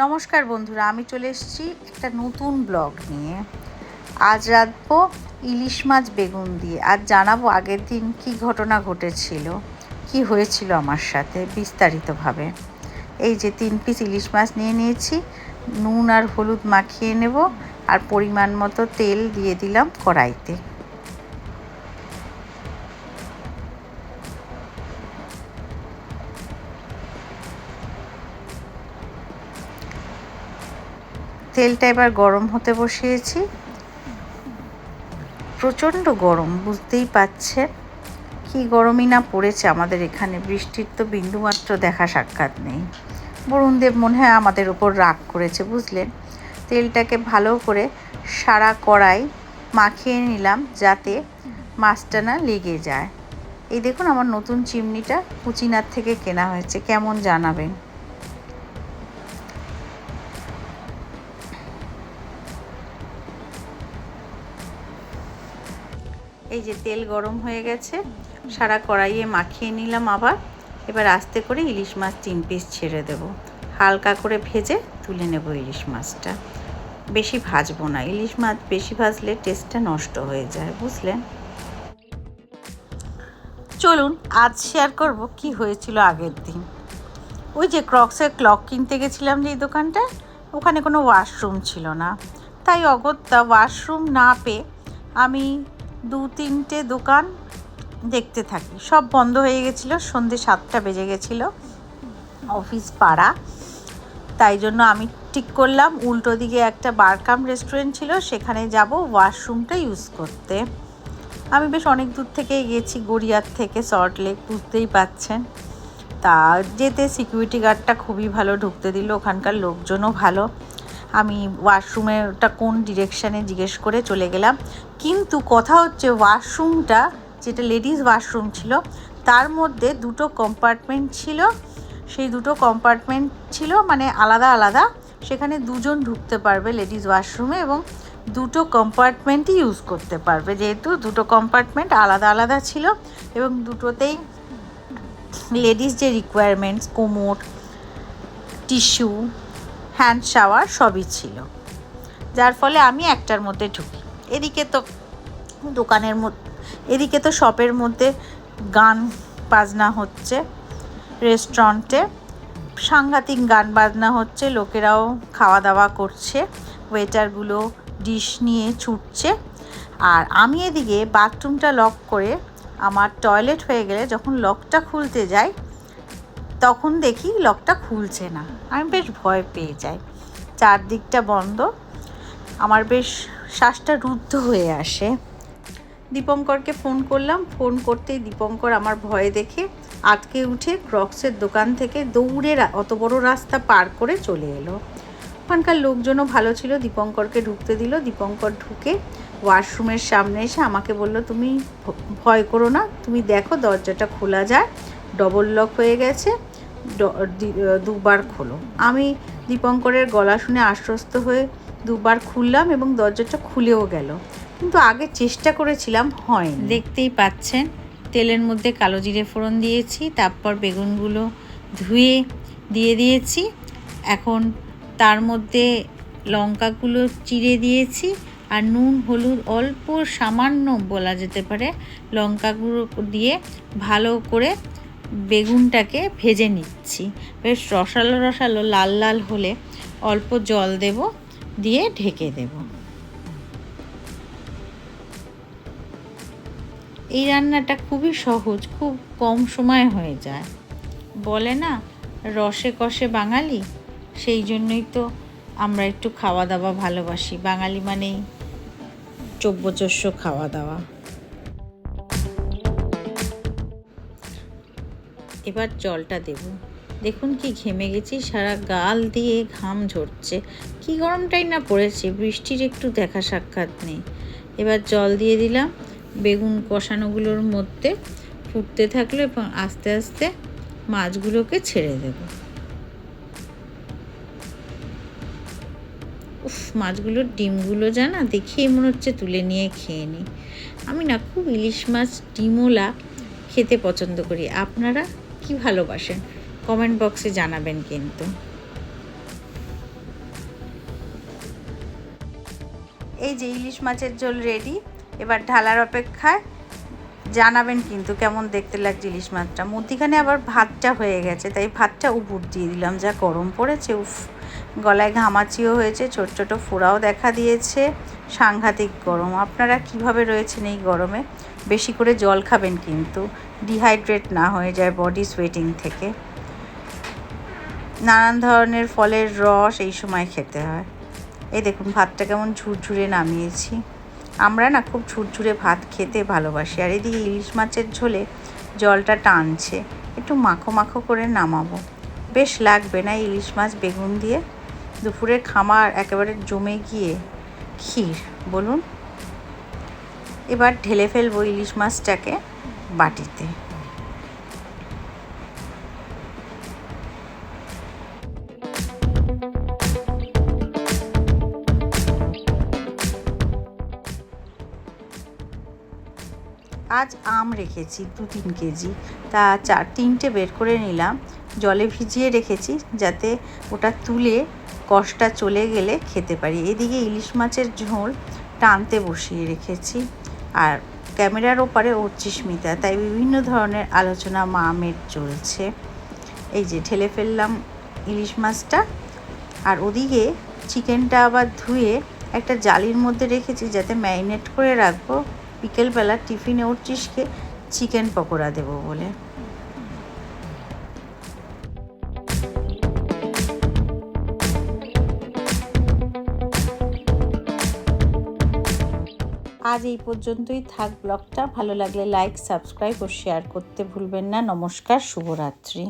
নমস্কার বন্ধুরা, আমি চলে এসেছি একটা নতুন ব্লগ নিয়ে। আজ রাঁধবো ইলিশ মাছ বেগুন দিয়ে। আর জানাব আগের দিন কি ঘটনা ঘটেছিল, কি হয়েছিল আমার সাথে বিস্তারিতভাবে। এই যে তিন পিস ইলিশ মাছ নিয়ে নিয়েছি, নুন আর হলুদ মাখিয়ে নেব, আর পরিমাণ মতো তেল দিয়ে দিলাম কড়াইতে। তেলটা এবার গরম হতে বসিয়েছি। প্রচণ্ড গরম, বুঝতেই পাচ্ছেন। কি গরমই না পড়েছে আমাদের এখানে, বৃষ্টির তো বিন্দুমাত্র দেখা সাক্ষাৎ নেই। বরুণদেব মনে হয় আমাদের ওপর রাগ করেছে, বুঝলেন? তেলটাকে ভালো করে সারা কড়াই মাখিয়ে নিলাম যাতে মাছটা না লেগে যায়। এই দেখুন আমার নতুন চিমনিটা কুচিনার থেকে কেনা হয়েছে, কেমন জানাবেন? এই যে তেল গরম হয়ে গেছে, সারা কড়াইয়ে মাখিয়ে নিলাম আবার। এবার আস্তে করে ইলিশ মাছ তিন পিস ছেড়ে দেব। হালকা করে ভেজে তুলে নেব ইলিশ মাছটা। বেশি ভাজবো না, ইলিশ মাছ বেশি ভাজলে টেস্টটা নষ্ট হয়ে যায়, বুঝলেন? চলুন, আজ শেয়ার করব কি হয়েছিল আগের দিন। ওই যে ক্রক্সের ক্লক কিনতে গেছিলাম যে এই দোকানটা, ওখানে কোনো ওয়াশরুম ছিল না। তাই অগত্যা ওয়াশরুম না পেয়ে আমি দু তিনটে দোকান দেখতে থাকি। সব বন্ধ হয়ে গেছিল, সন্ধে সাতটা বেজে গেছিল, অফিস পাড়া। তাই জন্য আমি ঠিক করলাম, উল্টো দিকে একটা বারকাম রেস্টুরেন্ট ছিল, সেখানে যাব ওয়াশরুমটা ইউজ করতে। আমি বেশ অনেক দূর থেকে গেছি, গড়িয়ার থেকে সল্ট লেক বুঝতেই পাচ্ছেন। তা যেতে সিকিউরিটি গার্ডটা খুবই ভালো ঢুকতে দিল, ওখানকার লোকজনও ভালো। আমি ওয়াশরুমে ওটা কোন ডিরেকশানে জিজ্ঞেস করে চলে গেলাম। কিন্তু কথা হচ্ছে ওয়াশরুমটা, যেটা লেডিস ওয়াশরুম ছিল, তার মধ্যে দুটো কম্পার্টমেন্ট ছিল। সেই দুটো কম্পার্টমেন্ট ছিল মানে আলাদা আলাদা। সেখানে দুজন ঢুকতে পারবে লেডিস ওয়াশরুমে এবং দুটো কম্পার্টমেন্টই ইউজ করতে পারবে। যেহেতু দুটো কম্পার্টমেন্ট আলাদা আলাদা ছিল এবং দুটোতেই লেডিস যে requirements commode tissue hand shower সবই ছিল। যার ফলে আমি একটার মধ্যে ঢুকি। এদিকে তো দোকানের এদিকে তো শপের মধ্যে গান বাজনা হচ্ছে রেস্টুরেন্টে সাংঘাতিক গান বাজনা হচ্ছে, লোকেরাও খাওয়া দাওয়া করছে ওয়েটারগুলো ডিশ নিয়ে ছুটছে। আর আমি এদিকে বাথরুমটা লক করে আমার টয়লেট হয়ে গেলে যখন লকটা খুলতে যাই তখন দেখি লকটা খুলছে না। আমি বেশ ভয় পেয়ে যাই। চারদিকটা বন্ধ। আমার বেশ শ্বাসটা রুদ্ধ হয়ে আসে। দীপঙ্করকে ফোন করলাম। ফোন করতেই দীপঙ্কর আমার ভয় দেখে আটকে উঠে ক্রক্সের দোকান থেকে দৌড়ে অত বড় রাস্তা পার করে চলে এলো। ওখানকার লোকজনও ভালো ছিল। দীপঙ্করকে ঢুকতে দিল। দীপঙ্কর ঢুকে ওয়াশরুমের সামনে এসে আমাকে বলল, তুমি ভয় করো না। তুমি দেখো, দরজাটা খোলা যায়। ডবল লক হয়ে গেছে। দুবার খোলো। আমি দীপঙ্করের গলা শুনে আশ্বস্ত হয়ে দুবার খুললাম এবং দরজাটা খুলেও গেল। কিন্তু আগে চেষ্টা করেছিলাম হয় দেখতেই পাচ্ছেন, তেলের মধ্যে কালো জিরে ফোড়ন দিয়েছি, তারপর বেগুনগুলো ধুয়ে দিয়ে দিয়েছি। এখন তার মধ্যে লঙ্কাগুলো চিড়ে দিয়েছি আর নুন, হলুদ, অল্প সামান্য বলা যেতে পারে, লঙ্কাগুলো দিয়ে ভালো করে বেগুনটাকে ভেজে নিচ্ছি। বেশ রসালো রসালো, লাল লাল হলে অল্প জল দেব, দিয়ে ঢেকে দেব। এই রান্নাটা খুবই সহজ, খুব কম সময় হয়ে যায়। বলে না, রসে কষে বাঙালি? সেই জন্যই তো আমরা একটু খাওয়া দাওয়া ভালোবাসি। বাঙালি মানেই চব্যচস্য খাওয়া দাওয়া। এবার জলটা দেব। দেখুন কি ঘেমে গেছি, সারা গাল দিয়ে ঘাম ঝরছে। কি গরমটাই না পড়েছে, বৃষ্টির একটু দেখা সাক্ষাৎ নেই। এবার জল দিয়ে দিলাম, বেগুন কষানোগুলোর মধ্যে ফুটতে থাকল এবং আস্তে আস্তে মাছগুলোকে ছেড়ে দেব। উফ, মাছগুলোর ডিমগুলো জানা? দেখেই মনে হচ্ছে তুলে নিয়ে খেয়ে নিই আমি না খুব ইলিশ মাছ ডিমোলা খেতে পছন্দ করি। আপনারা কি ভালোবাসেন? কমেন্ট বক্সে জানাবেন কিন্তু। এই যে ইলিশ মাছের ঝোল রেডি এবার ঢালার অপেক্ষায় জানাবেন কিন্তু কেমন দেখতে লাগছে ইলিশ মাছটা। মধ্যিখানে আবার ভাতটা হয়ে গেছে, তাই ভাতটা উপর দিয়ে দিলাম, যা গরম পড়েছে, উফ। গলায় ঘামাচিও হয়েছে, ছোট ছোট ফোড়াও দেখা দিয়েছে, সাংঘাতিক গরম। আপনারা কীভাবে রয়েছেন এই গরমে? বেশি করে জল খাবেন কিন্তু। ডিহাইড্রেট না হয়ে যায় বডি সোয়েটিং থেকে। নানান ধরনের ফলের রস এই সময় খেতে হয়। এই দেখুন, ভাতটা কেমন ঝুরঝুরে নামিয়েছি। আমরা না খুব ঝুরঝুরে ভাত খেতে ভালোবাসি। আর এদিকে ইলিশ মাছের ঝোলে জলটা টানছে। একটু মাখো মাখো করে নামাবো। বেশ লাগবে না ইলিশ মাছ বেগুন দিয়ে? দুপুরের খামার একেবারে জমে গিয়ে ক্ষীর, বলুন। এবার ঢেলে ফেলব ইলিশ মাছটাকে। বাটিতে। আজ আম রেখেছি দু তিন কেজি। তা চার তিনটে বের করে নিলাম। জলে ভিজিয়ে রেখেছি যাতে ওটা তুলে কষটা চলে গেলে খেতে পারি। এদিকে ইলিশ মাছের ঝোল টানতে বসিয়ে রেখেছি। আর ক্যামেরার ওপারে অর্চিস্মিতা তাই বিভিন্ন ধরনের আলোচনা মা মামের চলছে। এই যে ঠেলে ফেললাম ইলিশ মাছটা। আর ওদিকে চিকেনটা আবার ধুয়ে একটা জালির মধ্যে রেখেছি যাতে ম্যারিনেট করে রাখব। বিকেলবেলা টিফিনে উঠছিসকে চিকেন পকোড়া দেবো বলে। আজ এই পর্যন্তই থাক ব্লগটা। ভালো লাগলে লাইক সাবস্ক্রাইব ও শেয়ার করতে ভুলবেন না। নমস্কার, শুভরাত্রি।